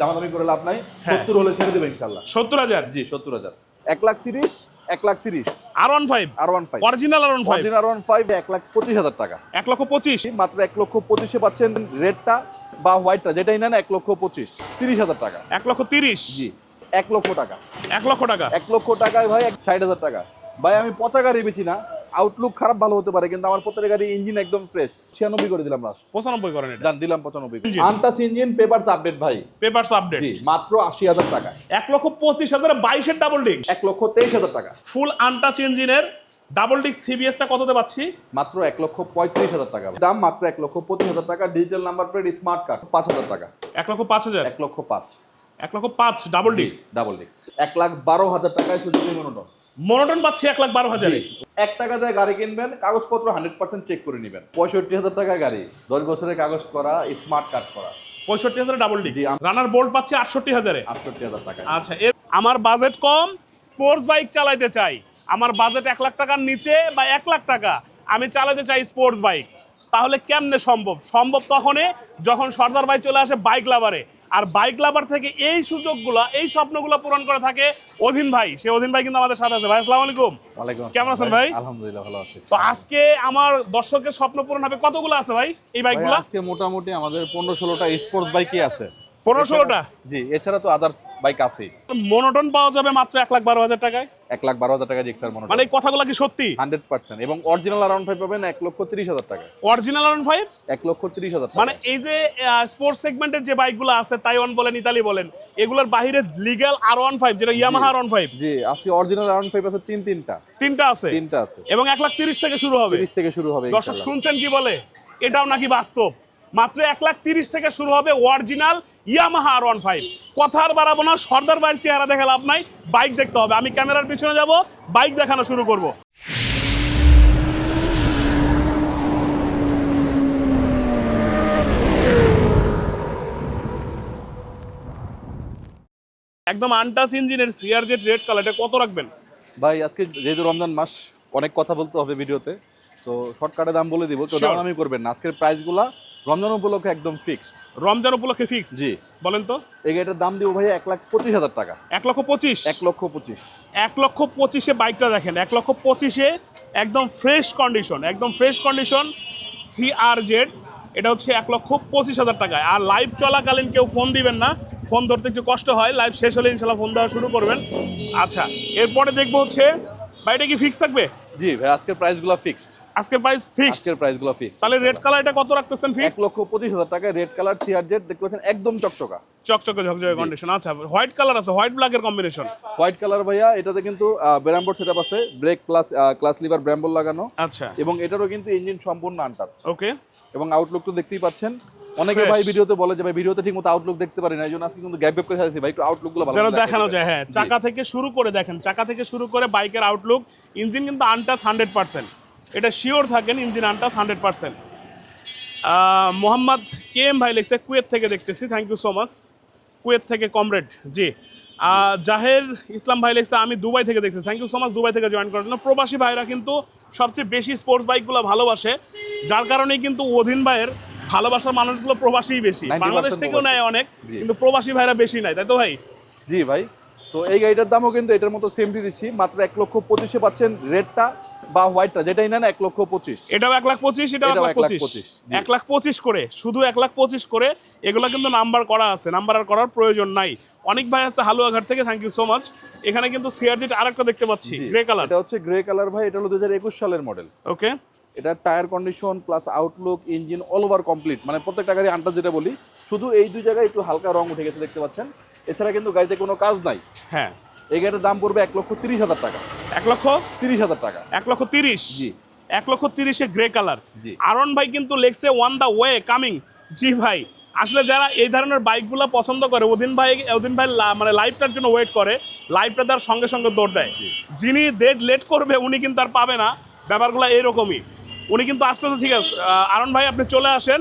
দামাদামি করে লাভ নাই। হ্যাঁ। সত্তর হলে ছেড়ে দেবে ইনশাল্লাহ। সত্তর হাজার? জি সত্তর হাজার। এক লাখ তিরিশ এক লাখ তিরিশ। R one five R one five original R one five original one five এক লাখ পঁচিশ হাজার টাকা। এক লক্ষ পঁচিশ? মাত্র এক লক্ষ পঁচিশে পাচ্ছেন রেডটা বা হোয়াইটটা যেটাই নেন এক লক্ষ পঁচিশ। তিরিশ হাজার টাকা। এক লক্ষ তিরিশ? জি এক লক্ষ টাকা। এক লক্ষ টাকা? এক লক্ষ টাকায় ভাই ষাট হাজার টাকা। ভাই আমি পচা গাড়ি বেছি না। আউটলুক খারাপ ভালো হতে পারে কিন্তু আমার প্রত্যেকটা গাড়ি ইঞ্জিন একদম ফ্রেশ ছিয়ানব্বই করে দিলাম লাস্ট পঁচানব্বই করেন এটা। দিলাম পঁচানব্বই। আনটাচ ইঞ্জিন পেপারস আপডেট ভাই। পেপারস আপডেট জি মাত্র আশি হাজার টাকা এক লক্ষ পঁচিশ হাজার বাইশের ডাবল ডিস্ক এক লক্ষ তেইশ হাজার টাকা। ফুল আনটাচ ইঞ্জিনের ডাবল ডিস্ক সিবিএসটা কততে পাচ্ছি? মাত্র এক লক্ষ পঁয়ত্রিশ হাজার টাকা। দাম মাত্র এক লক্ষ পঁচিশ হাজার টাকা। Digital number plate smart card পাঁচ হাজার টাকা। এক লক্ষ পাঁচ হাজার? এক লক্ষ পাঁচ। এক লক্ষ পাঁচ ডাবল ডিস্ক ডাবল ডিস্ক এক লাখ বারো হাজার টাকায় সুযোগ মনোটন মনোটন পাচ্ছি এক লাখ বারো হাজারে। এক টাকা দিয়ে গাড়ি কিনবেন কাগজপত্র হান্ড্রেড পার্সেন্ট চেক করে নেবেন। পঁয়ষট্টি হাজার টাকা গাড়ি দশ বছরের কাগজ করা স্মার্ট কার্ড করা। পঁয়ষট্টি হাজার ডাবল আম- রানার বোল্ট পাচ্ছি আটষট্টি হাজারে। আটষট্টি হাজার টাকা। আচ্ছা এর আমার বাজেট কম স্পোর্টস বাইক চালাইতে চাই। আমার বাজেট এক লাখ টাকার নিচে বা এক লাখ টাকা। আমি চালাতে চাই স্পোর্টস বাইক তাহলে কেমনে সম্ভব? সম্ভব তখনই যখন সর্দার ভাই চলে আসে বাইক লাভারে আর বাইক লাভার থেকে এই সুযোগগুলো এই স্বপ্নগুলো পূরণ করে থাকে অধীন ভাই। সে অধীন ভাই কিন্তু আমাদের সাথে আছে। ভাই আসসালামু আলাইকুম। ওয়ালাইকুম কেমন আছেন ভাই? আলহামদুলিল্লাহ ভালো আছি। তো আজকে আমার দর্শকের স্বপ্ন পূরণ হবে। কতগুলো আছে ভাই এই বাইক বাইকগুলো আজকে মোটামুটি আমাদের পনেরো ষোলোটা স্পোর্টস বাইকই আছে। পনেরো ষোলোটা জি এছাড়া তো আদার বাইক আছে মনোটন পাওয়া যাবে মাত্র এক লাখ বারো হাজার টাকায়? এক লাখ বারো হাজার টাকা জিক্সার মনে মানে এই কথাগুলো কি সত্যি? Hundred percent. এবং অরিজিনাল আরাউন্ড ফাইভ পাবেন এক লক্ষ তিরিশ হাজার টাকা অরিজিনাল আর ফাইভ এক লক্ষ তিরিশ হাজার মানে এই যে স্পোর্টস সেগমেন্টের যে বাইকগুলো আছে তাইওয়ান বলেন ইতালি বলেন এগুলোর বাইরে লিগ্যাল আর ওয়ান ফাইভ যেটা ইয়ামাহা আর ওয়ান ফাইভ জি আজকে অরিজিনাল আরাউন্ড ফাইভ আছে তিন তিনটা। তিনটা আছে? তিনটা আছে। এবং এক লাখ তিরিশ থেকে শুরু হবে? তিরিশ থেকে শুরু হবে দর্শক শুনছেন কি বলে? এটাও নাকি বাস্তব। মাত্র এক লাখ তিরিশ থেকে শুরু হবে original Yamaha R one five কথার বাড়াবো না সর্দার বাইর চেহারা দেখে লাভ নাই বাইক দেখতে হবে। আমি ক্যামেরার পিছনে যাব বাইক দেখানো শুরু করব। একদম আনটাস ইঞ্জিনের সিআরজেড রেড কালার এটা কত রাখবেন? ভাই আজকে যেহেতু রমজান মাস অনেক কথা বলতে হবে ভিডিওতে তো শর্টকাটে দাম বলে দিব তো. দাম আমি করবেন না। আজকের প্রাইসগুলা রমজান উপলক্ষে একদম ফিক্সড রমজান উপলক্ষে ফিক্স জি। বলেন তো। এই গাড়িটার দাম দিব ভাই এক লাখ পঁচিশ হাজার টাকা। এক লক্ষ পঁচিশ? এক লক্ষ পঁচিশ। এক লক্ষ পঁচিশে বাইকটা দেখেন এক লক্ষ পঁচিশে একদম ফ্রেশ কন্ডিশন একদম ফ্রেশ কন্ডিশন সিআর জেড এটা হচ্ছে এক লক্ষ পঁচিশ হাজার টাকায় আর লাইভ চলাকালীন কেউ ফোন দিবেন না ফোন ধরতে একটু কষ্ট হয় লাইভ শেষ হলে ইনশাল্লাহ ফোন দেওয়া শুরু করবেন। আচ্ছা এরপরে দেখব হচ্ছে বাইকটা কি ফিক্স থাকবে? জি ভাই আজকের প্রাইসগুলো ফিক্সড আজকের প্রাইস ফিক্সড আজকের প্রাইসগুলো ফিক্সড তাহলে রেড কালার এটা কত রাখতেছেন ফিক্সড লক্ষ পঁচিশ হাজার টাকা রেড কালার সিআর জেড দেখতে পাচ্ছেন একদম চকচকা। চকচকে ঝকঝকে কন্ডিশন আচ্ছা হোয়াইট কালার আছে হোয়াইট ব্ল্যাকের কম্বিনেশন হোয়াইট কালার ভাইয়া এটাতে কিন্তু ব্র্যাম্বোর সেটআপ আছে ব্রেক প্লাস ক্লাস লিভার ব্র্যাম্বোর লাগানো। আচ্ছা। এবং এটারও কিন্তু ইঞ্জিন সম্পূর্ণ আনটাচ ওকে এবং আউটলুক তো দেখতেই পাচ্ছেন। অনেকে ভাই ভিডিওতে বলে যে ভাই ভিডিওতে ঠিকমতো আউটলুক দেখতে পারি না। এই জন্য আজকে কিন্তু গ্যাপ গ্যাপ করে সাজাইছি ভাই একটু আউটলুকগুলো ভালো যেন দেখানো। যায় হ্যাঁ। চাকা থেকে শুরু করে দেখেন চাকা থেকে শুরু করে বাইকের আউটলুক ইঞ্জিন কিন্তু আনটাচ হান্ড্রেড পার্সেন্ট এটা শিওর থাকেন engine untouch hundred percent. Mohammad K M ভাই লিখছে কুয়েত থেকে দেখতেছি thank you so much Kuwait থেকে কমরেড জি। জাহের ইসলাম ভাই লিখছে আমি দুবাই থেকে দেখছি thank you so much Dubai থেকে জয়েন করার জন্য। প্রবাসী ভাইরা কিন্তু সবচেয়ে বেশি স্পোর্টস বাইকগুলো ভালোবাসে যার কারণেই কিন্তু অধীন ভাইয়ের ভালোবাসার মানুষগুলো প্রবাসী বেশি। বাংলাদেশ থেকেও নেয় অনেক কিন্তু প্রবাসী ভাইরা বেশি নাই তাই তো ভাই? জি ভাই তো এই গাড়িটার দামও কিন্তু এটার মতো সেম দিয়ে দিচ্ছি মাত্র এক লক্ষ পঁচিশে পাচ্ছেন রেডটা বা হোয়াইটটা যেটাই নেন এক লক্ষ পঁচিশ। এটাও এক লাখ পঁচিশ এটাও এক লাখ পঁচিশ। এক লাখ পঁচিশ করে শুধু এক লাখ পঁচিশ করে এগুলো কিন্তু নাম্বার করা আছে নাম্বার আর করার প্রয়োজন নাই। অনেক ভাই আছে হালুয়াঘাট থেকে থ্যাংক ইউ সো মাচ এখানে কিন্তু সিআরজিট আরেকটা দেখতে পাচ্ছি গ্রে কালার এটা হচ্ছে গ্রে কালার ভাই এটা হলো দু হাজার একুশ সালের মডেল ওকে এটা tyre condition plus outlook engine all over complete মানে প্রত্যেকটা গাড়ি আন্টার যেটা বলি শুধু এই দুই জায়গায় একটু হালকা রং উঠে গেছে দেখতে পাচ্ছেন। এছাড়া কিন্তু গাড়িতে কোনো কাজ নাই। হ্যাঁ। এই গাড়িটার দাম পড়বে এক লক্ষ তিরিশ হাজার টাকা। এক লক্ষ? তিরিশ হাজার টাকা। এক লক্ষ তিরিশ? জি। এক লক্ষ তিরিশে গ্রে কালার জি। আরন ভাই কিন্তু লেখছে ওয়ান দ্য ওয়ে কামিং জি ভাই আসলে যারা এই ধরনের বাইকগুলো পছন্দ করে অধীন ভাই অধীন ভাই মানে লাইফটার জন্য ওয়েট করে লাইফটা তার সঙ্গে সঙ্গে দৌড় দেয়। যিনি ডেট লেট করবে উনি কিন্তু আর পাবে না। ব্যাপারগুলো এইরকমই। উনি কিন্তু আসতেছে ঠিক আছে আরন ভাই আপনি চলে আসেন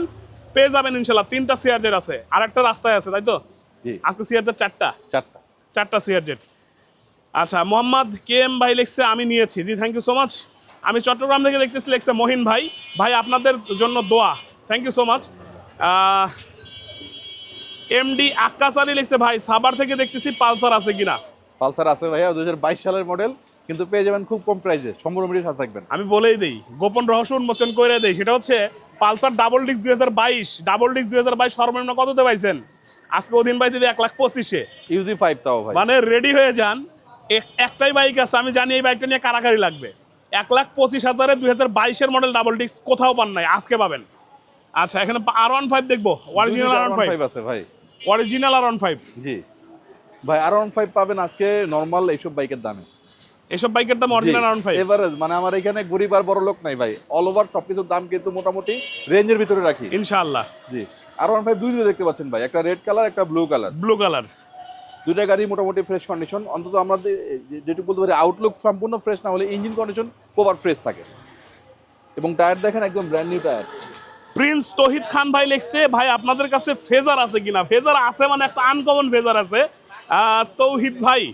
পেয়ে যাবেন ইনশাল্লাহ। তিনটা সিআরজেড আছে আর একটা রাস্তায় আছে তাই তো? জি। আজকে সিআরজেড চারটা। চারটা। চারটা সিআরজেড আচ্ছা মোহাম্মদ কে এম ভাই লিখছে আমি নিয়েছি। জি থ্যাংক ইউ সো মাচ আমি চট্টগ্রাম থেকে দেখতেছি লিখছে মহিন ভাই ভাই আপনাদের জন্য দোয়া। Thank you so much MD Akkas Ali লিখছে ভাই সাবার থেকে দেখতেছি পালসার আছে কিনা? পালসার আছে ভাইয়া দু হাজার বাইশ সালের মডেল কিন্তু পেয়ে যাবেন খুব কম প্রাইসে সম্পূর্ণ মিডির সাথে থাকবেন। আমি বলেই দিই গোপন রহস্য উন্মোচন করে দেই। সেটা হচ্ছে পালসার ডাবল ডিস্ক দুই হাজার বাইশ ডাবল ডিস্ক দুই হাজার বাইশ সর্বনিম্ন কততে পাইছেন? আজকে অধীন ভাই দিদি এক লাখ পঁচিশে। ইউজি ফাইভ তাও ভাই। মানে রেডি হয়ে যান। একটাই বাইক আছে আমি জানি এই বাইকটা নিয়ে কারাকারি লাগবে। এক লাখ পঁচিশ হাজারে দুই হাজার বাইশের মডেল ডাবল ডিস্ক কোথাও পান নাই আজকে পাবেন। আচ্ছা এখানে আর ওয়ান ফাইভ দেখব অরিজিনাল আর ওয়ান ফাইভ আছে ভাই। অরিজিনাল আর ওয়ান ফাইভ জি। ভাই আর ওয়ান ফাইভ পাবেন আজকে নর্মাল এইসব বাইকের দামে। এসব বাইকের দাম original R one five average মানে আমার এখানে গরিব আর বড় লোক নাই ভাই। অল ওভার সবকিছুর দাম কিন্তু মোটামুটি রেঞ্জের ভিতরে রাখি। ইনশাআল্লাহ। জি। আর ওয়ান ফাইভ দুই দেখতে পাচ্ছেন ভাই একটা রেড কালার একটা ব্লু কালার ব্লু কালার দুইটা গাড়ি মোটামুটি ফ্রেশ কন্ডিশন অন্তত যে- যেটুকু বলতে পারি আউটলুক সম্পূর্ণ ফ্রেশ না হলে ইঞ্জিন কন্ডিশন কভার ফ্রেশ থাকে। এবং টায়ার দেখেন একদম brand new tyre prince Tohid Khan ভাই লিখছে ভাই আপনাদের কাছে ফেজার আছে কিনা? ফেজার আছে মানে একটা আনকমন ফেজার আছে। তৌহিদ ভাই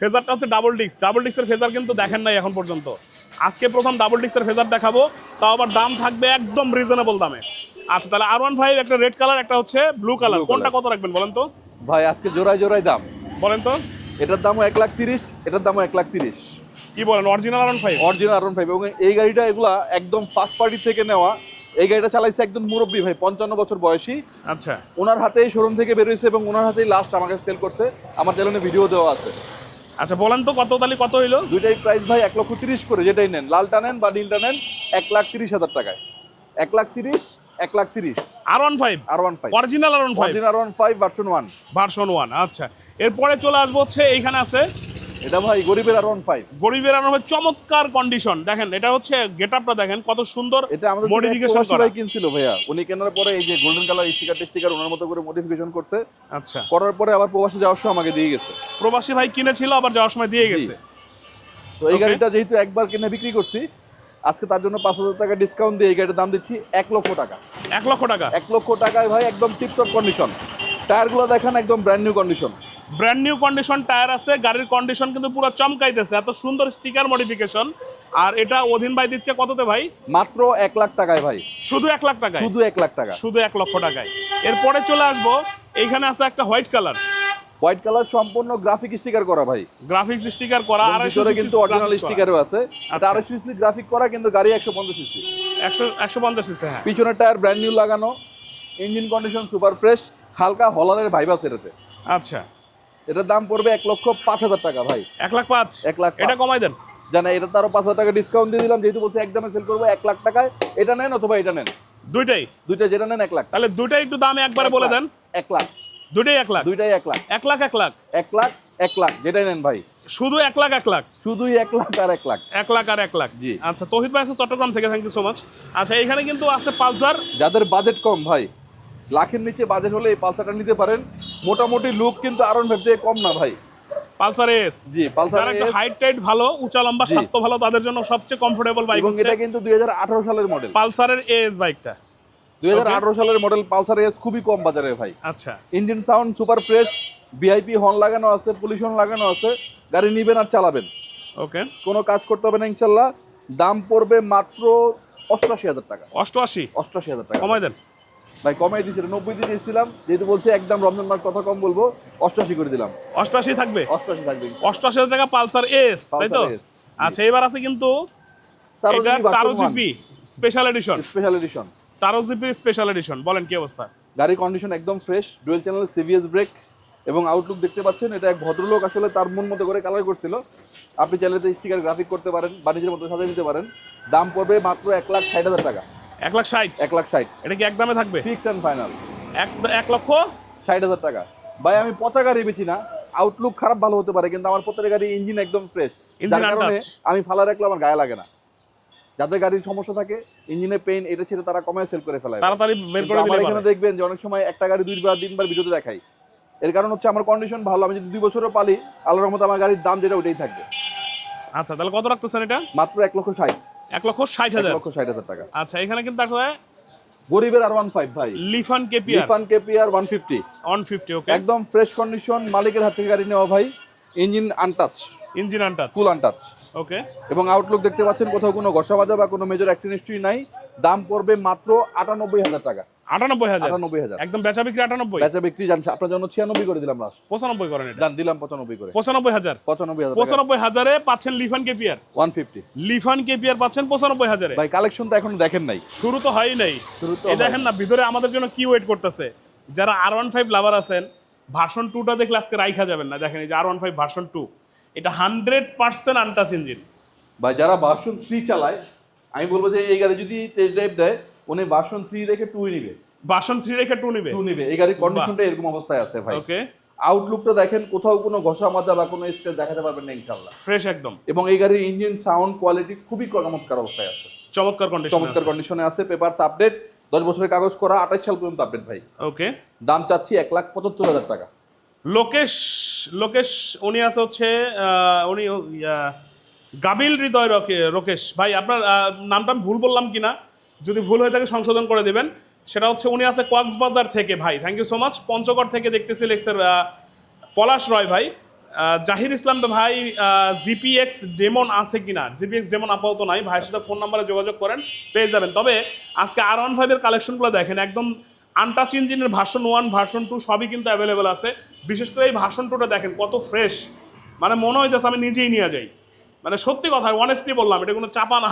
ফেজারটা হচ্ছে ডাবল ডিস্ক ডাবল ডিস্কের ফেজার কিন্তু দেখেন নাই এখন পর্যন্ত। আজকে প্রথম ডাবল ডিস্কের ফেজার দেখাবো। তাও আবার দাম থাকবে একদম রিজনেবল দামে। আচ্ছা তাহলে আর ওয়ান ফাইভ একটা রেড কালার একটা হচ্ছে ব্লু কালার কোনটা কত রাখবেন বলেন তো? ভাই আজকে জোড়ায় জোড়ায় দাম। বলেন তো। এটার দামও এক লাখ তিরিশ এটার দামও এক লাখ তিরিশ। কি বলেন original R five original R five এবং এই গাড়িটা এগুলা একদম ফার্স্ট পার্টি থেকে নেওয়া। এই গাড়িটা চালাইছে একদম মুরব্বী ভাই পঞ্চান্ন বছর বয়সী। আচ্ছা। ওনার হাতেই শোরুম থেকে বেরোয়েছে এবং ওনার হাতেই লাস্ট আমাকে সেল করছে। আমার চ্যানেলে ভিডিও দেওয়া আছে। আচ্ছা বলেন তো কত তাহলে কত হইল? দুইটাই প্রাইস ভাই এক লক্ষ তিরিশ করে যেটাই নেন। লালটা নেন বা নীলটা নেন এক লাখ তিরিশ হাজার টাকায়। এক লাখ তিরিশ এক লাখ তিরিশ। R one five R one five original R one five original one five version one version one আচ্ছা। এরপরে চলে আসব হচ্ছে এইখানে আছে। এটা ভাই গরিবের আর ওয়ান ফাইভ গরিবের আনার চমৎকার কন্ডিশন দেখেন এটা হচ্ছে গেট আপটা দেখেন কত সুন্দর এটা আমাদের মডিফিকেশন মডিফিকেশন করা। ভাই কিনছিল ভাইয়া। উনি কেনার পরে এই যে golden colour sticker sticker owner মতো করে মডিফিকেশন করছে। আচ্ছা। করার পরে আবার প্রবাসে যাওয়ার সময় আমাকে দিয়ে গেছে। প্রবাসী ভাই কিনেছিল আবার যাওয়ার সময় দিয়ে গেছে। তো এই গাড়িটা যেহেতু একবার কিনে বিক্রি করছি আজকে তার জন্য পাঁচ হাজার টাকা ডিসকাউন্ট দিয়ে এই গাড়িটার দাম দিচ্ছি এক লক্ষ টাকা। এক লক্ষ টাকা? এক লক্ষ টাকায় ভাই একদম টিপটপ কন্ডিশন টায়ারগুলো দেখেন একদম brand new condition brand new condition tyre আছে গাড়ির কন্ডিশন কিন্তু পুরো চমকাইতেছে এত সুন্দর স্টিকার মডিফিকেশন আর এটা অধীন ভাই দিচ্ছে কততে ভাই? মাত্র এক লাখ টাকায় ভাই। শুধু এক লাখ টাকায়? শুধু এক লাখ টাকা। শুধু এক লক্ষ টাকায়। এরপরে চলে আসব এইখানে আছে একটা হোয়াইট কালার হোয়াইট কালার সম্পূর্ণ গ্রাফিক স্টিকার করা ভাই। গ্রাফিক্স স্টিকার করা আড়াইশো ভিতরে কিন্তু অরিজিনাল স্টিকারও আছে। এটা আচ্ছা। আড়াইশো সিসি গ্রাফিক করা কিন্তু গাড়ি একশো পঞ্চাশ সিসি একশো একশো পঞ্চাশ সিসি হ্যাঁ। পিছনের টায়ার ব্র্যান্ড নিউ লাগানো ইঞ্জিন কন্ডিশন সুপার ফ্রেশ হালকা হলারের ভাইব আছে এটাতে। আচ্ছা। এটার দাম পড়বে এক লক্ষ পাঁচ হাজার টাকা ভাই। এক লাখ পাঁচ? এক লাখ এটা। কমাই দেন। জানা এটা তারও পাঁচ হাজার টাকা ডিসকাউন্ট দিয়ে দিলাম যেহেতু বলছে একদমে সেল করব এক লাখ টাকায়। এটা নেন অথবা এটা নেন? দুইটাই? দুইটা যেটা নেন এক লাখ তাহলে দুইটাই একটু দামে একবারে বলে দেন। এক লাখ। দুইটাই এক লাখ? দুইটাই এক লাখ। এক লাখ এক লাখ? এক লাখ এক লাখ যেটাই নেন ভাই। শুধু এক লাখ এক লাখ? শুধুই এক লাখ আর এক লাখ। এক লাখ আর এক লাখ? জি। আচ্ছা তহিদ ভাই আছে চট্টগ্রাম থেকে থ্যাংক ইউ সো মাচ আচ্ছা এখানে কিন্তু আছে পালসার। যাদের বাজেট কম ভাই লাখের নিচে বাজেট হলে এই পালসারটা নিতে পারেন। মোটামুটি লুক কিন্তু আরন ভাব থেকে কম না ভাই। পালসার এস জি পালসার যারা একটু হাইট টাইট ভালো উঁচা লম্বা স্বাস্থ্য ভালো তাদের জন্য সবচেয়ে কমফোর্টেবল বাইক হচ্ছে এটা কিন্তু দুই হাজার আঠারো সালের মডেল পালসারের এস বাইকটা দুই সালের মডেল পালসার এস খুবই কম বাজারে ভাই। আচ্ছা। Engine sound super fresh VIP horn লাগানো আছে পুলিশ হর্ন লাগানো আছে গাড়ি নিবেন আর চালাবেন। ওকে কোনো কাজ করতে হবে না ইনশাল্লাহ। দাম পড়বে মাত্র অষ্টআশি হাজার টাকা। অষ্টআশি? অষ্টআশি হাজার টাকা। কমাই দেন। ভাই কমাই দিয়েছিল নব্বই দিয়ে দিয়েছিলাম। যেহেতু বলছে একদম রমজান মাস কথা কম বলব অষ্টআশি করে দিলাম। অষ্টআশি থাকবে? অষ্টআশি থাকবে অষ্টআশি হাজার টাকা পালসার এস তাই তো? আচ্ছা এবার আছে কিন্তু এটা Taro GP special edition special edition GP special edition বলেন কি অবস্থা? গাড়ির কন্ডিশন একদম ফ্রেশ ডুয়েল চ্যানেল সিভিএস ব্রেক এবং আউটলুক দেখতে পাচ্ছেন এটা এক ভদ্রলোক আসলে তার মন মতো করে কালার করছিল। আপনি চাইলে স্টিকার গ্রাফিক করতে পারেন বাণিজ্যের মতো সাজিয়ে নিতে পারেন। দাম পড়বে মাত্র এক লাখ ষাট হাজার টাকা। এক লাখ ষাট? এক লাখ ষাট। এটা কি একদমে থাকবে? ফিক্স অ্যান্ড ফাইনাল এক এক লক্ষ? ষাট হাজার টাকা। ভাই আমি পচা গাড়ি বেছি না। আউটলুক খারাপ ভালো হতে পারে কিন্তু আমার প্রত্যেক গাড়ি ইঞ্জিন একদম ফ্রেশ যার কারণে আমি ফালা রাখলে আমার গায়ে লাগে না। যাদের গাড়ির সমস্যা থাকে ইঞ্জিনে পেইন এটা ছেড়ে তারা কমায় সেল করে ফেলায়। তাড়াতাড়ি বের করে দিলে এখানে দেখবেন যে অনেক সময় একটা গাড়ি দুইবার তিনবার ভিডিওতে দেখাই। এর কারণ হচ্ছে আমার কন্ডিশন ভালো আমি যদি দুই বছরও পালি আল্লাহর রহমতে আমার গাড়ির দাম যেটা ওটাই থাকবে। আচ্ছা তাহলে কত রাখতেছেন এটা? মাত্র এক লক্ষ ষাট। এক লক্ষ ষাট হাজার। লক্ষ ষাট হাজার টাকা। আচ্ছা এখানে কিন্তু গরিবের আর ওয়ান ফাইভ ভাই। Lifan KPR. Lifan KPR one fifty one fifty okay একদম ফ্রেশ কন্ডিশন মালিকের হাত থেকে গাড়ি নেওয়া ভাই। Engine untouch engine untouch. Full untouch okay এবং আউটলুক দেখতে পাচ্ছেন কোথাও কোনো ঘষা বাজা বা কোনো মেজর অ্যাক্সিডেন্ট হিস্ট্রি নাই। দাম পড়বে মাত্র আটানব্বই হাজার টাকা। আটানব্বই হাজার? আটানব্বই হাজার। একদম বেচা বিক্রি আটানব্বই? বেচা বিক্রি জানছে আপনার জন্য ছিয়ানব্বই করে দিলাম লাস্ট পঁচানব্বই করেন এটা। দিলাম পঁচানব্বই করে। পঁচানব্বই হাজার? পঁচানব্বই হাজার পঁচানব্বই হাজারে পাচ্ছেন Lifan KPR one fifty Lifan KPR পাচ্ছেন পঁচানব্বই হাজারে। ভাই কালেকশন তো এখনও দেখেন নাই। শুরু তো হয়ই নাই। শুরু তো দেখেন না ভিতরে আমাদের জন্য কি ওয়েট করতেছে? যারা আর ওয়ান ফাইভ লাভার আছেন ভার্সন টু টুটা দেখলে আজকে রাইখা যাবেন না। দেখেন এই যে R one five version two এটা হান্ড্রেড পার্সেন্ট আনটাচ ইঞ্জিন ভাই যারা ভার্সন থ্রি চালায় আমি বলব যে এই গাড়ি যদি টেস্ট ড্রাইভ দেয় উনি ভার্সন থ্রি রেখে টু নিবে। ভার্সন থ্রি রেখে টু নিবে? টু নিবে। এই গাড়ির কন্ডিশনটা এরকম অবস্থায় আছে ভাই। ওকে আউটলুকটা দেখেন কোথাও কোনো ঘষা মাজা বা কোনো স্ক্র্যাচ দেখাতে পারবেন না ইনশাল্লাহ ফ্রেশ একদম। এবং এই গাড়ির ইঞ্জিন সাউন্ড কোয়ালিটি খুবই চমৎকার অবস্থায় আছে। চমৎকার কন্ডিশন চমৎকার কন্ডিশনে আছে পেপারস আপডেট দশ বছরের কাগজ করা আঠাশ সাল পর্যন্ত আপডেট ভাই। ওকে দাম চাচ্ছি এক লাখ পঁচাত্তর হাজার টাকা। লোকেশ লোকেশ, উনি আছে হচ্ছে উনি গাবিল হৃদয় রকে- রকেশ। ভাই, আপনার নামটা ভুল বললাম কি না যদি ভুল হয়ে থাকে সংশোধন করে দেবেন। সেটা হচ্ছে উনি আছে কক্সবাজার থেকে, ভাই। Thank you so much Panchagarh থেকে দেখতেছি লেক্সের পলাশ রয়, ভাই। জাহির ইসলাম, ভাই জিপিএক্স ডেমন আছে কিনা? জিপিএক্স ডেমন আপাতত নাই। ভাইয়ের সাথে ফোন নাম্বারে যোগাযোগ করেন, পেয়ে যাবেন। তবে আজকে আর ওয়ান ফাইভের কালেকশনগুলো দেখেন, একদম আনটাচ ইঞ্জিনের ভার্সন ওয়ান ভার্সন টু সবই কিন্তু অ্যাভেলেবেল আছে। বিশেষ করে এই ভার্সন টুটা দেখেন, কত ফ্রেশ মানে মনে হইতেছে আমি নিজেই নিয়ে যাই। মানে সত্যি কথা অনেস্টলি বললাম, এটা কোনো চাপা না।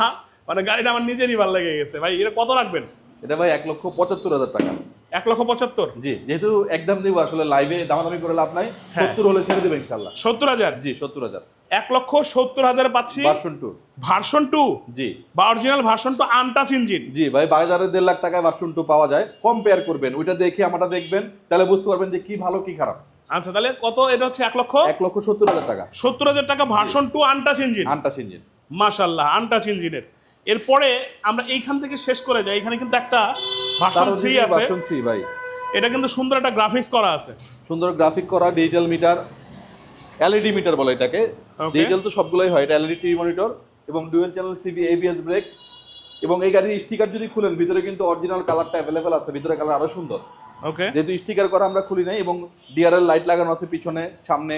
মানে গাড়িটা আমার নিজেরই ভালো লেগে গেছে। ভাই, এটা কত রাখবেন? এটা ভাই এক লক্ষ পঁচাত্তর হাজার টাকা। এক লক্ষ পঁচাত্তর। জি যেহেতু একদম দিব আসলে লাইভে দামাদামি করে লাভ নাই। হ্যাঁ। সত্তর হলে ছেড়ে দেবে ইনশাল্লাহ সত্তর হাজার? জি সত্তর হাজার। এক লক্ষ সত্তর হাজারে পাচ্ছি? ভার্সন টু ভার্সন টু জি। বা original version two untouch engine জি ভাই বাজারে দেড় লাখ টাকায় ভার্সন টু পাওয়া যায়। কম্পেয়ার করবেন ওইটা দেখে আমারটা দেখবেন তাহলে বুঝতে পারবেন যে কি ভালো কি খারাপ। আচ্ছা তাহলে কত? এটা হচ্ছে এক লক্ষ? এক লক্ষ সত্তর হাজার টাকা। সত্তর হাজার টাকা version two untouch engine untouch engine মাশাল্লাহ আনটাচ ইঞ্জিনের এরপরে আমরা এইখান থেকে শেষ করে যাই। এখানে কিন্তু একটা ভার্সন থ্রি আছে। ভার্সন থ্রি ভাই। এটা কিন্তু সুন্দর একটা গ্রাফিক্স করা আছে। সুন্দর গ্রাফিক করা ডিজিটাল মিটার এলইডি মিটার বলে এটাকে. ডিজিটাল তো সবগুলোই হয় এটা এলইডি টিভি মনিটর এবং dual channel CB ABS brake এবং এই গাড়ির স্টিকার যদি খুলেন ভিতরে কিন্তু অরিজিনাল কালারটা অ্যাভেলেবেল আছে ভিতরে কালার আরও সুন্দর। ওকে যেহেতু স্টিকার করা আমরা খুলি নাই এবং ডিআরএল লাইট লাগানো আছে পিছনে সামনে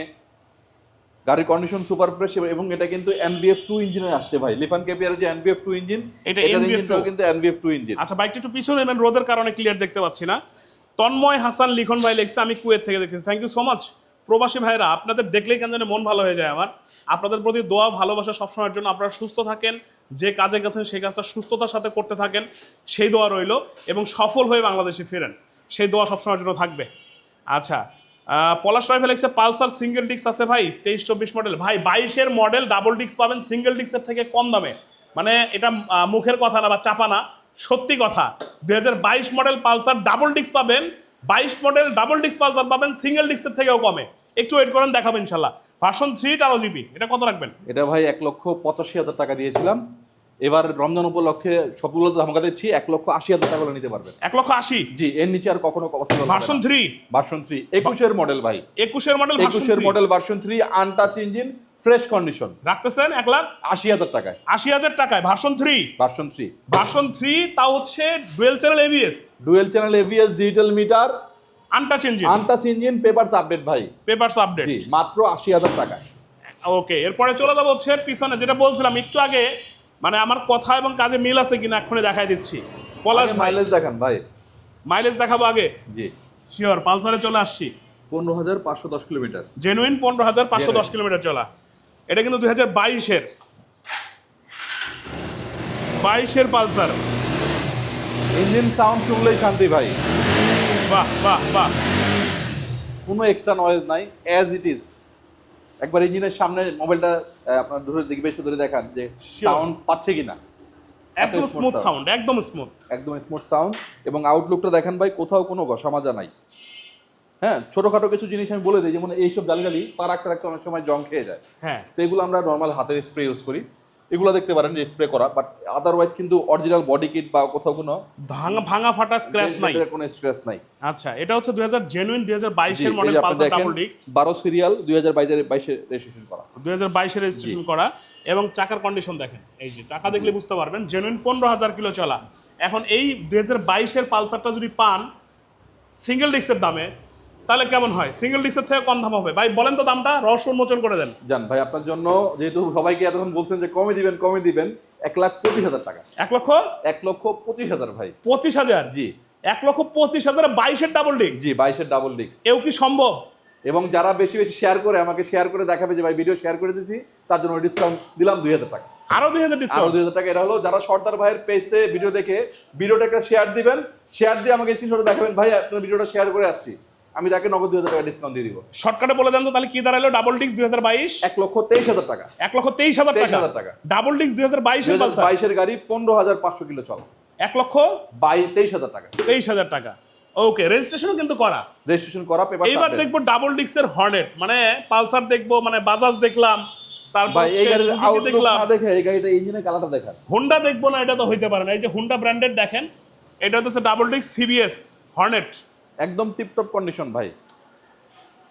গাড়ির কন্ডিশন সুপার ফ্রেশ এবং এটা কিন্তু এনবিএফ টু ইঞ্জিনে আসছে ভাই। লিফান কেপিয়ার যে এনবিএফ টু ইঞ্জিন এটা এটার NBF2 ইঞ্জিনটাও কিন্তু এনবিএফ টু ইঞ্জিন আচ্ছা বাইকটা একটু পিছনে নেবেন রোদের কারণে ক্লিয়ার দেখতে পাচ্ছি না। তন্ময় হাসান লিখন ভাই লিখছে আমি কুয়েত থেকে দেখতেছি। থ্যাংক ইউ সো মাচ প্রবাসী ভাইরা আপনাদের দেখলেই কেন জানি মন ভালো হয়ে যায় আমার। আপনাদের প্রতি দোয়া ভালোবাসা সবসময়ের জন্য আপনারা সুস্থ থাকেন যে কাজে গেছেন সেই কাজটা সুস্থতার সাথে করতে থাকেন সেই দোয়া রইল এবং সফল হয়ে বাংলাদেশে ফেরেন সেই দোয়া সবসময়ের জন্য থাকবে। আচ্ছা পলাশ রাইফেল লিখছে পালসার সিঙ্গেল ডিস্ক আছে ভাই, তেইশ চব্বিশ মডেল ভাই, বাইশের মডেল ডাবল ডিস্ক পাবেন সিঙ্গেল ডিস্কের থেকে কম দামে। মানে এটা মুখের কথা না বা চাপা না, সত্যি কথা। দু হাজার বাইশ মডেল পালসার ডাবল ডিস্ক পাবেন, বাইশ মডেল ডাবল ডিস্ক পালসার পাবেন সিঙ্গেল ডিস্কের থেকেও কমে। একটু ওয়েট করেন দেখাবেন ইনশাল্লাহ। ভার্সন থ্রি টারো জিবি, এটা কত রাখবেন? এটা ভাই এক লক্ষ পঁচাশি হাজার টাকা দিয়েছিলাম। এবার রমজান উপলক্ষে সবগুলো ধামাকা দিচ্ছি এক লক্ষ আশি হাজার টাকা করে নিতে পারবেন। এক লক্ষ আশি? জি এর নিচে আর কখনো ভার্সন থ্রি ভার্সন থ্রি একুশের মডেল ভাই। একুশের মডেল একুশের model version three untouch engine fresh condition রাখতেছেন এক লাখ? আশি হাজার টাকায়। আশি হাজার টাকায়। Version three version three version three তা হচ্ছে dual channel ABS dual channel ABS digital meter untouch engine untouch engine papers update ভাই। পেপারস আপডেট জি মাত্র আশি হাজার টাকায়। ওকে এরপরে চলে যাব হচ্ছে পিছনে যেটা বলছিলাম একটু আগে মানে আমার কথা এবং কাজে মিল আছে কিনা এক্ষুনি দেখাই দিচ্ছি। পলাশ মাইলেজ দেখান ভাই। মাইলেজ দেখাবো আগে? জি। শিওর পালসারে চলে আসছি। পনেরো হাজার পাঁচশো দশ কিলোমিটার। জেনুইন পনেরো হাজার পাঁচশো দশ। কিলোমিটার চলা। এটা কিন্তু দুই হাজার বাইশের। বাইশের পালসার। ইঞ্জিন সাউন্ড শুনলেই শান্তি ভাই। বাহ বাহ বাহ। কোনো এক্সট্রা নয়েজ নাই অ্যাজ ইট ইজ একবার ইঞ্জিনের সামনে মোবাইলটা আপনার ধরে দেখবে একটু দূরে দেখান যে সাউন্ড পাচ্ছে কিনা। একদম স্মুথ সাউন্ড একদম স্মুথ একদম স্মুথ সাউন্ড এবং আউটলুকটা দেখেন ভাই কোথাও কোনো ঘষা মাজা নাই। হ্যাঁ ছোটখাটো কিছু জিনিস আমি বলে দিই যেমন এইসব জালগালি পা রাখতে রাখতে অনেক সময় জং খেয়ে যায়। হ্যাঁ। তো এগুলো আমরা নর্মাল হাতের স্প্রে ইউজ করি। এগুলো দেখতে পারেন যে স্প্রে করা বাট আদারওয়াইজ কিন্তু অরিজিনাল বডি কিট বা কোথাও কোনো ভাঙা ভাঙা ফাটা স্ক্র্যাচ নাই। কোনো স্ক্র্যাচ নাই। আচ্ছা এটা হচ্ছে দুই হাজার জেনুইন দুই হাজার জি, বাইশের এই মডেল পালসার ডাবল ডিস্ক বারো সিরিয়াল দুই হাজার বাইশের বাইশে রেজিস্ট্রেশন করা। দুই হাজার বাইশের রেজিস্ট্রেশন করা এবং চাকার কন্ডিশন দেখেন। এই যে চাকা দেখলে বুঝতে পারবেন জেনুইন পনেরো হাজার কিলো চলা। এখন এই দুই হাজার বাইশের পালসারটা যদি পান সিঙ্গেল ডিস্কের দামে তাহলে কেমন হয়? সিঙ্গেল ডিস্কের থেকে কম দাম হবে। ভাই বলেন তো দামটা রহস্য উন্মোচন করে দেন। জান ভাই আপনার জন্য যেহেতু সবাইকে এতক্ষণ বলছেন যে কমে দিবেন কমে দিবেন এক লাখ পঁচিশ হাজার টাকা। এক লক্ষ? এক লক্ষ পঁচিশ হাজার ভাই। পঁচিশ হাজার? জি। এক লক্ষ পঁচিশ হাজার বাইশের ডাবল ডিস্ক জি বাইশের ডাবল ডিস্ক এও কি সম্ভব? এবং যারা বেশি বেশি শেয়ার করে আমাকে শেয়ার করে দেখাবে যে ভাই ভিডিও শেয়ার করে দিয়েছি তার জন্য ডিসকাউন্ট দিলাম দুই হাজার টাকা। আরও দুই হাজার আরও ডিসকাউন্ট দুই হাজার টাকা। এটা হলো যারা সর্দার ভাইয়ের পেজতে ভিডিও দেখে ভিডিওটা একটা শেয়ার দিবেন শেয়ার দিয়ে আমাকে স্ক্রিনশট দেখাবেন ভাই আপনার ভিডিওটা শেয়ার করে আসছি। আমি তাকে নগদ দুই হাজার টাকা ডিসকাউন্ট দিয়ে দিব। শর্টকাটে বলে দেন তো তাহলে কি দাঁড়াল? ডাবল ডিক্স দুই হাজার বাইশ? এক লক্ষ তেইশ হাজার টাকা। এক লক্ষ তেইশ হাজার 23,000 টাকা। টাকা। ডাবল ডিক্স দুই হাজার বাইশের হাজার বাইশের গাড়ি পনেরো হাজার পাঁচশো কিলো চল। এক লক্ষ বাই তেইশ হাজার টাকা। তেইশ হাজার টাকা। ওকে রেজিস্ট্রেশনও কিন্তু করা। রেজিস্ট্রেশন করা পেপার এইবার দেখব ডাবল ডিস্কের হর্নেট মানে পালসার দেখব মানে বাজাজ দেখলাম তারপর এই গাড়ির দেখলাম। দেখে এই গাড়িটা ইঞ্জিনের কালারটা দেখান। হুন্ডা দেখব না এটা তো হইতে পারে না। এই যে হুন্ডা ব্র্যান্ডেড দেখেন এটা হচ্ছে ডাবল ডিক্স সিবিএস হর্নেট একদম টিপটপ কন্ডিশন ভাই।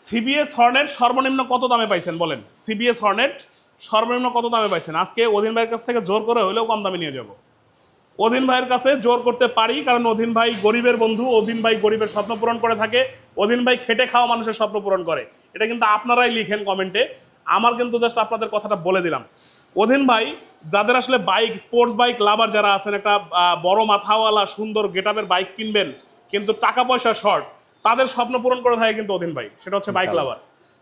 সিবিএস হর্নেট সর্বনিম্ন কত দামে পাইছেন, বলেন? সিবিএস হর্নেট সর্বনিম্ন কত দামে পাইছেন? আজকে অধীন ভাইয়ের কাছ থেকে জোর করে হলেও কম দামে নিয়ে যাব। অধীন ভাইয়ের কাছে জোর করতে পারি, কারণ অধীন ভাই গরিবের বন্ধু, অধীন ভাই গরিবের স্বপ্ন পূরণ করে থাকে, অধীন ভাই খেটে খাওয়া মানুষের স্বপ্ন পূরণ করে। এটা কিন্তু আপনারাই লিখেন কমেন্টে। আমার কিন্তু জাস্ট আপনাদের কথাটা বলে দিলাম। অধীন ভাই, যাদের আসলে বাইক স্পোর্টস বাইক লাভার যারা আছেন, একটা বড় মাথাওয়ালা, সুন্দর গেটআপের বাইক কিনবেন কিন্তু টাকা পয়সা শর্ট তাদের স্বপ্ন পূরণ করে থাকে কিন্তু অধীন ভাই সেটা হচ্ছে বাইক লাভার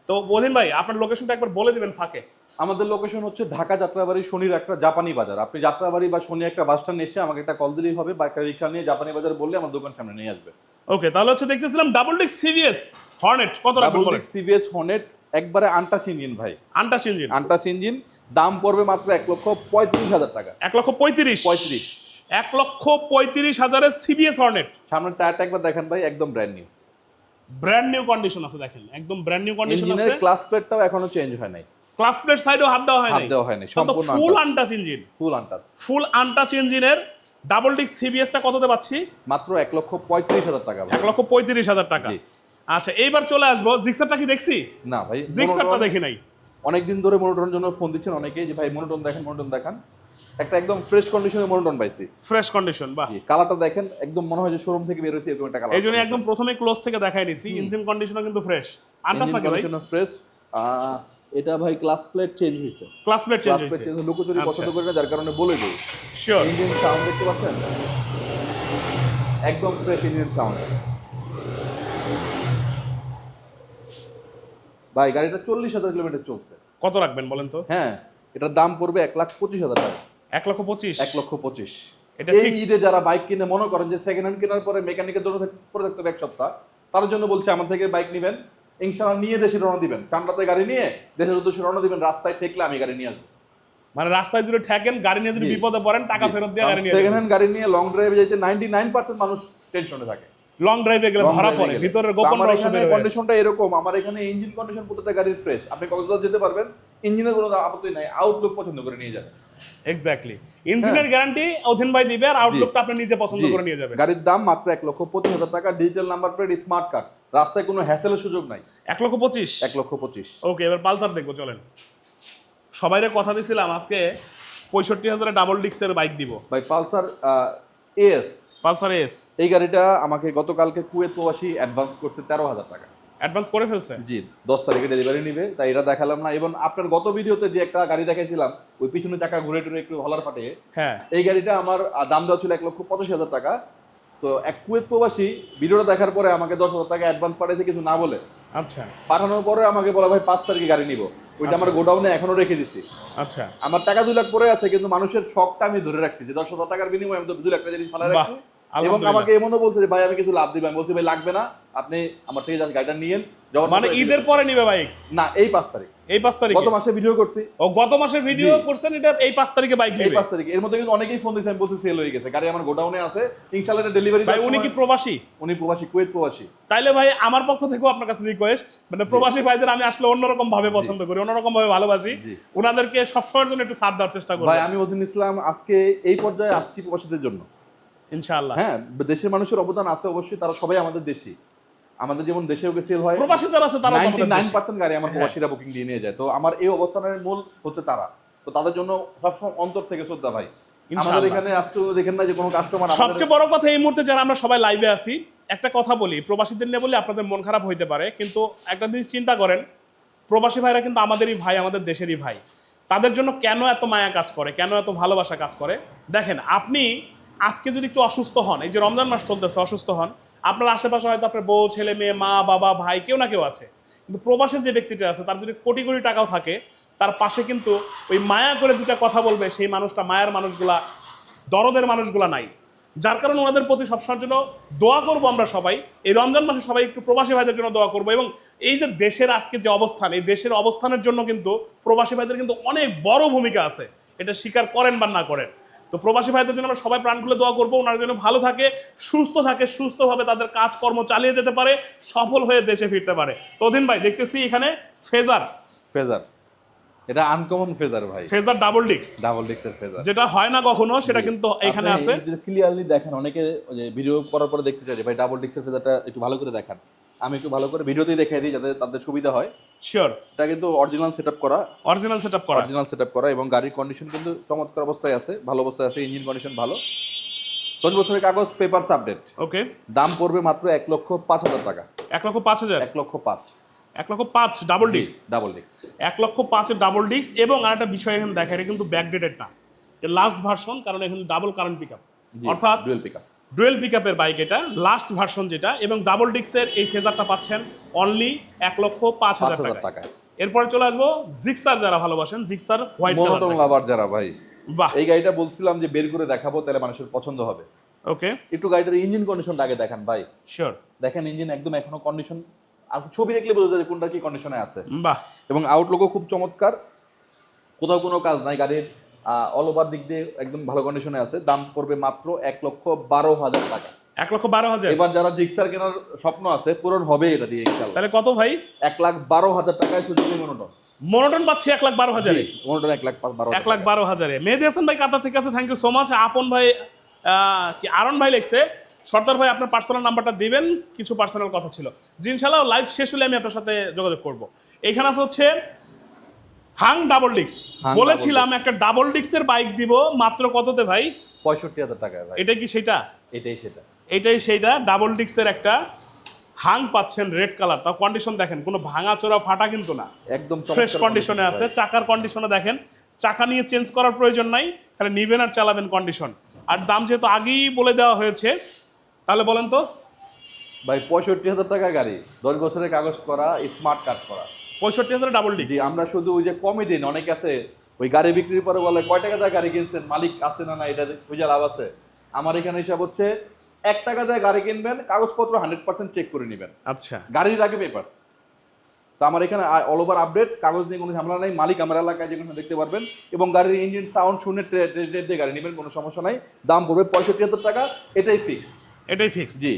তো অধীন ভাই আপনার লোকেশনটা একবার বলে দিবেন ফাঁকে। আমাদের লোকেশন হচ্ছে ঢাকা যাত্রাবাড়ি শনির একটা জাপানি বাজার। আপনি যাত্রাবাড়ি বা শনি একটা বাস স্ট্যান্ড এসে আমাকে একটা কল দিলেই হবে বা একটা রিক্সা নিয়ে জাপানি বাজার বললে আমার দোকান সামনে নিয়ে আসবে। ওকে তাহলে হচ্ছে দেখতেছিলাম ডাবল ডিস্ক সিভিএস হর্নেট কত রাখবেন বলেন? সিবিএস হর্নেট একবারে আনটাস ইঞ্জিন ভাই। আন্টাস ইঞ্জিন। আনটাস ইঞ্জিন দাম পড়বে মাত্র এক লক্ষ পঁয়ত্রিশ হাজার টাকা। এক লক্ষ পঁয়ত্রিশ। পঁয়ত্রিশ। এক লক্ষ পঁয়ত্রিশ হাজারের সিবিএস হর্নেট সামনের টায়ারটা একবার দেখেন ভাই একদম brand new brand new condition আছে দেখেন। একদম ব্র্যান্ড নিউ কন্ডিশন আছে। ক্লাস প্লেটটাও এখনও চেঞ্জ হয় নাই। ক্লাস প্লেট সাইডেও হাত দেওয়া হয় নাই। হাত দেওয়া হয়নি, তো সম্পূর্ণ ফুল। Untouch engine full untouch full untouch ইঞ্জিনের ডাবল ডিস্ক সিবিএসটা কততে পাচ্ছি? মাত্র এক লক্ষ পঁয়ত্রিশ হাজার টাকা এক লক্ষ পঁয়ত্রিশ হাজার টাকা। আচ্ছা এইবার চলে আসব। জিক্সারটা কি দেখছি? না ভাই জিক্সারটা দেখি নাই। অনেকদিন ধরে মনোটনের জন্য ফোন দিচ্ছেন অনেকেই যে ভাই মনোটন দেখেন মনোটন দেখান। একটা একদম ফ্রেশ কন্ডিশনে মনোটন পাইছি। ফ্রেশ কন্ডিশন বাহ। জি কালারটা দেখেন একদম মনে হয় যে শোরুম থেকে বের হয়েছে এরকম একটা কালার এই জন্য একদম প্রথমে ক্লোজ থেকে দেখাই নিছি ইঞ্জিন কন্ডিশনও কিন্তু ফ্রেশ আন্দাজ থাকে ভাই? ফ্রেশ এটা ভাই ক্লাস প্লেট চেঞ্জ হয়েছে। ক্লাস প্লেট চেঞ্জ চেঞ্জ লুকোচুরি। পছন্দ করে না যার কারণে বলে দিই। শিওর ইঞ্জিন সাউন্ড দেখতে পাচ্ছেন? একদম ফ্রেশ ইঞ্জিন সাউন্ড ভাই গাড়িটা চল্লিশ হাজার কিলোমিটার চলছে। কত রাখবেন বলেন তো? হ্যাঁ এটার দাম পড়বে এক লাখ পঁচিশ হাজার টাকা। এক লক্ষ পঁচিশ? এক লক্ষ পঁচিশ। এই ঈদে যারা বাইক কিনে মনে করেন যে সেকেন্ড হ্যান্ড কেনার পরে মেকানিকের জন্য পরে থাকতে হবে এক সপ্তাহ তাদের জন্য বলছে আমার থেকে বাইক নেবেন। ইনশাল্লাহ নিয়ে দেশে রওনা দিবেন। চান্ডাতে গাড়ি নিয়ে দেশের উদ্দেশ্যে রওনা দিবেন রাস্তায় ঠেকলে আমি গাড়ি নিয়ে আসব। মানে রাস্তায় যদি ঠেকেন গাড়ি নিয়ে যদি বিপদে পড়েন টাকা ফেরত দিয়ে গাড়ি নিয়ে সেকেন্ড হ্যান্ড গাড়ি নিয়ে লং ড্রাইভে যেতে নাইনটি নাইন পার্সেন্ট মানুষ টেনশনে থাকে। লং ড্রাইভে গেলে ধরা পড়ে ভিতরের গোপন রহস্য বের কন্ডিশনটা এরকম আমার এখানে ইঞ্জিন কন্ডিশন প্রত্যেকটা গাড়ির ফ্রেশ আপনি কক্সবাজার যেতে পারবেন ইঞ্জিনের কোনো আপত্তি নাই আউটলুক পছন্দ করে নিয়ে যাবেন। এক্স্যাক্টলি ইঞ্জিনের গ্যারান্টি অধীন ভাই দিবে আর আউটলুকটা আপনি নিজে পছন্দ করে নিয়ে যাবেন। গাড়ির দাম মাত্র এক লক্ষ পঁচিশ হাজার টাকা digital number plate smart card রাস্তায় কোনো হ্যাসেলের সুযোগ নাই। এক লক্ষ পঁচিশ? এক লক্ষ পঁচিশ। ওকে এবার পালসার দেখব চলেন। সবাইরে কথা দিছিলাম আজকে পঁয়ষট্টি হাজারে ডাবল ডিক্সের বাইক দিব। ভাই পালসার এস পালসার এস। এই গাড়িটা আমাকে গতকালকে কুয়েত প্রবাসী অ্যাডভান্স করছে তেরো হাজার টাকা। অ্যাডভান্স করে ফেলছে? জি দশ তারিখে ডেলিভারি নিবে তাই এটা দেখালাম না। এবং আপনার গত ভিডিওতে যে একটা গাড়ি দেখাইছিলাম ওই পিছনে চাকা ঘুরে টুরে একটু হলার ফাটিয়ে হ্যাঁ। এই গাড়িটা আমার দাম দেওয়া ছিল এক লক্ষ পঁচাশি হাজার টাকা। তো এক কুয়েত প্রবাসী ভিডিওটা দেখার পরে আমাকে দশ হাজার টাকা অ্যাডভান্স পাঠিয়েছে কিছু না বলে। আচ্ছা। পাঠানোর পরে আমাকে বলা ভাই পাঁচ তারিখে গাড়ি নিব। ওইটা আমার গোডাউনে এখনও রেখে দিছি। আচ্ছা। আমার টাকা দুই লাখ পরে আছে কিন্তু মানুষের শখটা আমি ধরে রাখছি। যে দশ হাজার টাকার বিনিময়ে আমি তো দুই লাখ টাকা জিনিস ফেলা রাখছি। এবং আমাকে এমনও বলছে যে ভাই আমি কিছু লাভ দিবেন বলছি ভাই লাগবে না। আপনি আমার থেকে যান গাড়িটা নিয়েন মানে ঈদের পরে নিবে বাইক? না এই পাঁচ তারিখ। এই পাঁচ তারিখে? গত মাসে ভিডিও করছি। ও গত মাসে ভিডিও। করছেন এটা এই পাঁচ তারিখে বাইক এই পাঁচ তারিখে। এর মধ্যে কিন্তু অনেকেই ফোন দিয়েছে আমি বলছি সেল হয়ে গেছে। গাড়ি আমার গোডাউনে আছে। এটা ডেলিভারি ভাই উনি কি প্রবাসী? উনি প্রবাসী কুয়েত প্রবাসী। তাইলে ভাই আমার পক্ষ থেকেও আপনার কাছে রিকোয়েস্ট মানে প্রবাসী ভাইদের আমি আসলে অন্যরকম ভাবে পছন্দ করি অন্যরকম ভাবে ভালোবাসি। ওনাদেরকে সবসময়ের জন্য একটু সাথ দেওয়ার চেষ্টা করব ভাই আমি অধীন ইসলাম আজকে এই পর্যায়ে আসছি প্রবাসীদের জন্য। ইনশাআল্লাহ। হ্যাঁ দেশের মানুষের অবদান আছে অবশ্যই তারা সবাই আমাদের দেশি। আমাদের যেমন দেশেও সেল হয় প্রবাসী যারা আছে তারা নাইনটি নাইন পার্সেন্ট গাড়ি আমার প্রবাসীরা বুকিং দিয়ে নিয়ে যায়। তো আমার এই অবস্থানের মূল হচ্ছে তারা। তো তাদের জন্য সবসময় অন্তর থেকে শ্রদ্ধা ভাই। আমাদের এখানে দেখেন না যে কোনো কাস্টমার সবচেয়ে বড় কথা এই মুহূর্তে যারা আমরা সবাই লাইভে আছি একটা কথা বলি প্রবাসীদের নিয়ে বলে আপনাদের মন খারাপ হইতে পারে কিন্তু একটা জিনিস চিন্তা করেন প্রবাসী ভাইরা কিন্তু আমাদেরই ভাই আমাদের দেশেরই ভাই। তাদের জন্য কেন এত মায়া কাজ করে কেন এত ভালোবাসা কাজ করে? দেখেন আপনি আজকে যদি একটু অসুস্থ হন, এই যে রমজান মাস চলতেছে, অসুস্থ হন, আপনার আশেপাশে হয়তো আপনার বউ, ছেলে, মেয়ে, মা, বাবা, ভাই, কেউ না কেউ আছে। কিন্তু প্রবাসে যে ব্যক্তিটা আছে, তার যদি কোটি কোটি টাকাও থাকে, তার পাশে কিন্তু ওই মায়া করে দুটা কথা বলবে, সেই মানুষটা মায়ার মানুষগুলা, দরদের মানুষগুলা নাই। যার কারণে ওনাদের প্রতি সবসময়ের জন্য দোয়া করব আমরা সবাই। এই রমজান মাসে সবাই একটু প্রবাসী ভাইদের জন্য দোয়া করব এবং এই যে দেশের আজকে যে অবস্থান, এই দেশের অবস্থানের জন্য কিন্তু প্রবাসী ভাইদের কিন্তু অনেক বড় ভূমিকা আছে। এটা স্বীকার করেন বা না করেন। তো প্রবাসী ভাইদের জন্য আমরা সবাই প্রাণ খুলে দোয়া করব। ওনারা যেন ভালো থাকে সুস্থ থাকে সুস্থভাবে তাদের কাজকর্ম চালিয়ে যেতে পারে সফল হয়ে দেশে ফিরতে পারে। তো অধীন ভাই দেখতেছি এখানে ফেজার। ফেজার। এটা আনকমন ফেজার ভাই। ফেজার ডাবল ডিক্স ডাবল ডিক্সের ফেজার। যেটা হয় না কখনো সেটা কিন্তু এখানে আছে। ক্লিয়ারলি দেখেন অনেকে যে ভিডিও করার পরে দেখতে চাই ভাই ডাবল ডিক্সের ফেজারটা একটু ভালো করে দেখান। আমি একটু ভালো করে ভিডিওতেই দেখাই দিই যাতে তাদের সুবিধা হয়। শিওর এটা কিন্তু অরিজিনাল সেটআপ করা। অরিজিনাল সেট করা। অরিজিনাল সেটআপ করা এবং গাড়ির কন্ডিশন কিন্তু চমৎকার অবস্থায় আছে ভালো অবস্থায় আছে ইঞ্জিন কন্ডিশন ভালো। দশ বছরের কাগজ পেপারস আপডেট ওকে দাম পড়বে মাত্র এক লক্ষ পাঁচ হাজার টাকা। এক লক্ষ পাঁচ হাজার? এক লক্ষ পাঁচ। এক লক্ষ পাঁচ ডাবল ডিস্ক ডাবল ডিক্স এক লক্ষ পাঁচের ডাবল ডিস্ক এবং আর একটা বিষয় এখানে দেখা এটা কিন্তু ব্যাকডেটেড না। লাস্ট ভার্সন কারণ এখানে ডাবল কারেন্ট পিক আপ অর্থাৎ ডুয়েল পিকআপ ডুয়েল পিক আপের বাইক এটা লাস্ট ভার্সন যেটা এবং ডাবল ডিস্কের এই ফেজারটা পাচ্ছেন অনলি এক লক্ষ পাঁচ হাজার টাকা এরপরে চলে আসব জিক্সার যারা ভালোবাসেন জিক্সার হোয়াইট কালার লাভার যারা ভাই। বাহ। এই গাড়িটা বলছিলাম যে বের করে দেখাবো তাহলে মানুষের পছন্দ হবে। ওকে একটু গাড়িটার ইঞ্জিন কন্ডিশনটা আগে দেখান ভাই। শিওর দেখেন ইঞ্জিন একদম এখনও কন্ডিশন আর ছবি দেখলে বোঝা যায় কোনটা কি কন্ডিশনে আছে। বাহ। এবং আউটলুকও খুব চমৎকার। কোথাও কোনো কাজ নাই গাড়ির অল ওভার দিক দিয়ে একদম ভালো কন্ডিশনে আছে। দাম পড়বে মাত্র এক লক্ষ বারো হাজার টাকা। এক লক্ষ বারো হাজার? এবার যারা জিক্সার কেনার স্বপ্ন আছে পূরণ হবে এটা দিয়ে তাহলে কত ভাই? এক লাখ বারো হাজার টাকায় সুযোগ মনোটন মনোটন পাচ্ছি এক লাখ বারো হাজারে। মনোটন এক লাখ বারো এক লাখ বারো হাজারে। মেহেদি হাসান ভাই কাতার থেকে আছে থ্যাংক ইউ সো মাচ আপন ভাই আহ, কি আরন ভাই লিখছে সর্দার ভাই আপনার পার্সোনাল নাম্বারটা দিবেন কিছু পার্সোনাল কথা ছিল। জি ইনশাল্লাহ লাইভ শেষ হলে আমি আপনার সাথে যোগাযোগ করব। এখানে আছে হচ্ছে হাং ডাবল ডিক্স বলেছিলাম একটা ডাবল ডিক্সের বাইক দিব মাত্র কততে ভাই? পঁয়ষট্টি হাজার টাকা ভাই। এটা কি সেটা? এটাই সেটা। এটাই সেইটা ডাবল ডিক্সের একটা হাং পাচ্ছেন রেড কালার তাও কন্ডিশন দেখেন কোনো ভাঙা চোরা ফাটা কিন্তু না। একদম ফ্রেশ কন্ডিশনে আছে চাকার কন্ডিশনে দেখেন। চাকা নিয়ে চেঞ্জ করার প্রয়োজন নাই তাহলে নিবেন আর চালাবেন কন্ডিশন আর দাম যেহেতু আগেই বলে দেওয়া হয়েছে তাহলে বলেন তো? ভাই পঁয়ষট্টি হাজার টাকা গাড়ি দশ বছরের কাগজ করা স্মার্ট কার্ড করা। পঁয়ষট্টি হাজার ডাবল ডিক্স আমরা শুধু ওই যে কমই দিন অনেক আছে। ওই গাড়ি বিক্রির পরে বলে কয় টাকা দিয়ে গাড়ি কিনছেন? মালিক আছে না না এটা বুঝে লাভ আছে। আমার এখানে হিসাব হচ্ছে এক টাকা দিয়ে গাড়ি কিনবেন কাগজপত্র হান্ড্রেড পার্সেন্ট চেক করে নেবেন। আচ্ছা। গাড়ির আগে পেপার তো আমার এখানে অল ওভার আপডেট কাগজ নিয়ে কোনো ঝামেলা নেই মালিক আমার এলাকায় যেখানে দেখতে পারবেন। এবং গাড়ির ইঞ্জিন সাউন্ড শুনে ট্রেড দিয়ে গাড়ি নেবেন কোনো সমস্যা নাই। দাম পড়বে পঁয়ষট্টি হাজার টাকা এটাই ফিক্স এটাই ফিক্স জি।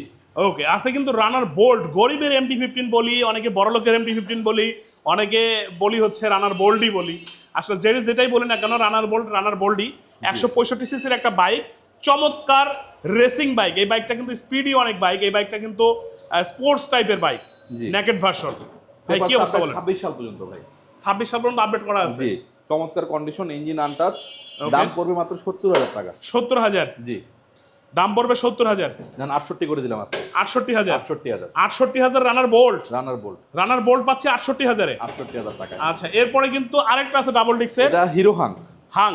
ওকে আছে কিন্তু রানার বোল্ট গরিবের এমটি ফিফটিন বলি অনেকে বড় লোকের এমটি ফিফটিন বলি অনেকে বলি হচ্ছে রানার বোল্ডই বলি। আসলে যে যেটাই বলি না কেন রানার বোল্ট রানার বোল্ডই একশো পঁয়ষট্টি সিসির একটা বাইক চমৎকার রেসিং বাইক এই বাইকটা কিন্তু স্পিডি অনেক বাইক এই বাইকটা কিন্তু স্পোর্টস টাইপের বাইক জি। নেকেট ভার্সন ভাই কি অবস্থা বলেন? ছাব্বিশ সাল পর্যন্ত ভাই। ছাব্বিশ সাল পর্যন্ত আপডেট করা আছে? চমৎকার কন্ডিশন ইঞ্জিন আনটাচ. দাম পড়বে মাত্র সত্তর হাজার টাকা। সত্তর হাজার? জি। দাম পড়বে সত্তর হাজার। আটষট্টি করে দিলাম আটষট্টি হাজার? আটষট্টি হাজার। আটষট্টি হাজার Runner Bolt Runner Bolt Runner Bolt পাচ্ছে আটষট্টি হাজারে। আটষট্টি হাজার টাকা। আচ্ছা এরপরে কিন্তু আরেকটা আছে ডাবল ডিক্সের এটা hero Hang Hang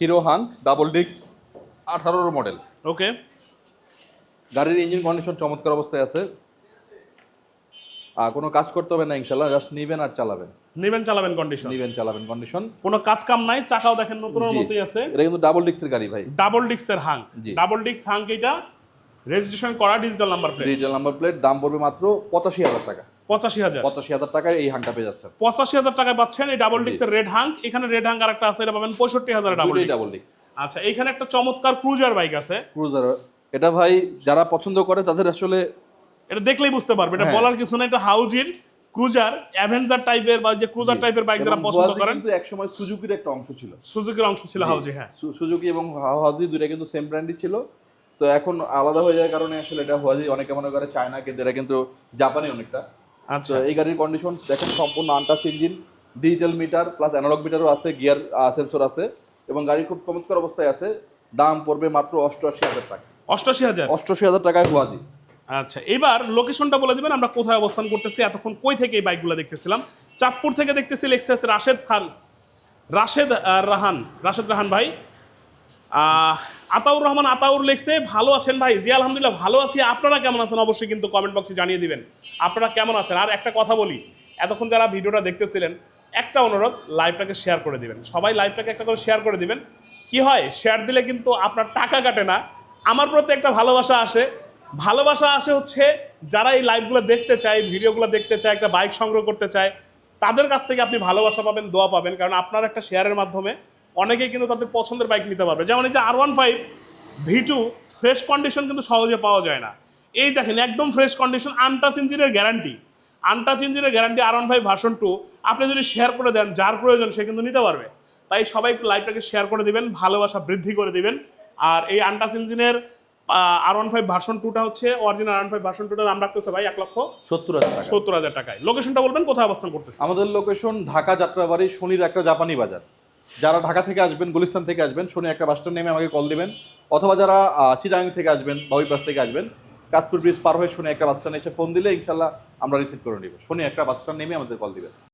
hero Hang double ডিক্স আঠারোর মডেল ওকে গাড়ির ইঞ্জিন কন্ডিশন চমৎকার অবস্থায় আছে। কোনো কাজ করতে হবে না ইনশাল্লাহ জাস্ট নিবেন আর চালাবেন। নেবেন চালাবেন কন্ডিশন নিবেন চালাবেন কন্ডিশন কোনো কাজ কাম নাই চাকাও দেখেন নতুনের। মতোই আছে। এটা কিন্তু ডাবল ডিস্কের গাড়ি ভাই। ডাবল ডিক্সের হাং ডাবল ডিক্স হাং এটা রেজিস্ট্রেশন করা digital number plate digital number plate দাম পড়বে মাত্র পঁচাশি হাজার টাকা। পঁচাশি হাজার। পঁচাশি হাজার টাকায় এই হাংটা পেয়ে যাচ্ছেন। পঁচাশি হাজার টাকায় পাচ্ছেন এই ডাবল ডিক্সের রেড হাং এখানে রেড হাং আর একটা আছে এটা পাবেন পঁয়ষট্টি হাজার ডাবল ডাবল ডিস্ক আচ্ছা এখানে একটা চমৎকার ক্রুজার বাইক আছে। ক্রুজার এটা ভাই যারা পছন্দ করে তাদের আসলে এটা দেখলেই বুঝতে পারবে। এটা হ্যাঁ। বলার কিছু না এটা হাউজির ক্রুজার অ্যাভেঞ্জার টাইপের বা যে ক্রুজার টাইপের বাইক যারা পছন্দ করেন কিন্তু একসময় সুজুকির একটা অংশ ছিল। সুজুকির অংশ ছিল হাউজি হ্যাঁ। সুজুকি এবং হাওয়াজি দুটা কিন্তু সেম ব্র্যান্ডই ছিল। তো এখন আলাদা হয়ে যাওয়ার কারণে আসলে এটা হুয়াজি অনেকে মনে করে চায়না কিন্তু এটা কিন্তু জাপানি অনেকটা। আচ্ছা। এই গাড়ির কন্ডিশন দেখেন সম্পূর্ণ untouch engine digital meter plus analogue মিটারও আছে গিয়ার সেন্সর আছে এবং গাড়ি খুব চমৎকার অবস্থায় আছে। দাম পড়বে মাত্র অষ্টআশি হাজার টাকা। অষ্টাশি হাজার? অষ্টআশি হাজার টাকায় হুয়াজি আচ্ছা এবার লোকেশনটা বলে দিবেন, আমরা কোথায় অবস্থান করতেছি, এতক্ষণ কই থেকে এই বাইকগুলো দেখতেছিলাম? চাঁদপুর থেকে দেখতেছি লেখছে রাশেদ খান রাশেদ রাহান রাশেদ রাহান ভাই। আতাউর রহমান, আতাউর লিখছে ভালো আছেন ভাই? জি, আলহামদুলিল্লাহ, ভালো আছি। আপনারা কেমন আছেন? অবশ্যই কিন্তু কমেন্ট বক্সে জানিয়ে দিবেন। আপনারা কেমন আছেন? আর একটা কথা বলি, এতক্ষণ যারা ভিডিওটা দেখতেছিলেন, একটা অনুরোধ লাইভটাকে শেয়ার করে দিবেন। সবাই লাইভটাকে একটা করে শেয়ার করে দিবেন। কি হয় শেয়ার দিলে কিন্তু আপনার টাকা কাটে না। আমার প্রতি একটা ভালোবাসা আসে। ভালোবাসা আসে হচ্ছে যারা এই লাইভগুলো দেখতে চায় ভিডিওগুলো দেখতে চায়, একটা বাইক সংগ্রহ করতে চায়, তাদের কাছ থেকে আপনি ভালোবাসা পাবেন, দোয়া পাবেন। কারণ আপনার একটা শেয়ারের মাধ্যমে অনেকেই কিন্তু তাদের পছন্দের বাইক নিতে পারবে। যেমন এই যে R one five V two fresh condition কিন্তু সহজে পাওয়া যায় না। এই দেখেন, একদম ফ্রেশ কন্ডিশন আনটাচ ইঞ্জিনের গ্যারান্টি আনটাচ ইঞ্জিনের guarantee R one five version two আপনি যদি শেয়ার করে দেন, যার প্রয়োজন সে কিন্তু নিতে পারবে। তাই সবাই একটু লাইভটাকে শেয়ার করে দিবেন, ভালোবাসা বৃদ্ধি করে দিবেন। আর এই আনটাচ ইঞ্জিনের আর ওয়ান ফাইভ ভার্সন টুটা হচ্ছে original R one five version টুটার দাম রাখতেছে ভাই এক লক্ষ সত্তর হাজার টাকা। সত্তর হাজার টাকায়। লোকেশনটা বলবেন কোথায় অবস্থান করতেছে? আমাদের লোকেশন ঢাকা যাত্রাবাড়ি শনির একটা জাপানি বাজার। যারা ঢাকা থেকে আসবেন গুলিস্তান থেকে আসবেন শনি একটা বাসস্ট্যান্ড নেমে আমাকে কল দিবেন। অথবা যারা চিরাং থেকে আসবেন বাবুইপাস থেকে আসবেন কাজপুর ব্রিজ পার হয়ে শনি একটা বাস স্ট্যান্ড এসে ফোন দিলে ইনশাল্লাহ আমরা রিসিভ করে নিব। শনি একটা বাস স্ট্যান্ড নেমে আমাদের কল দিবেন।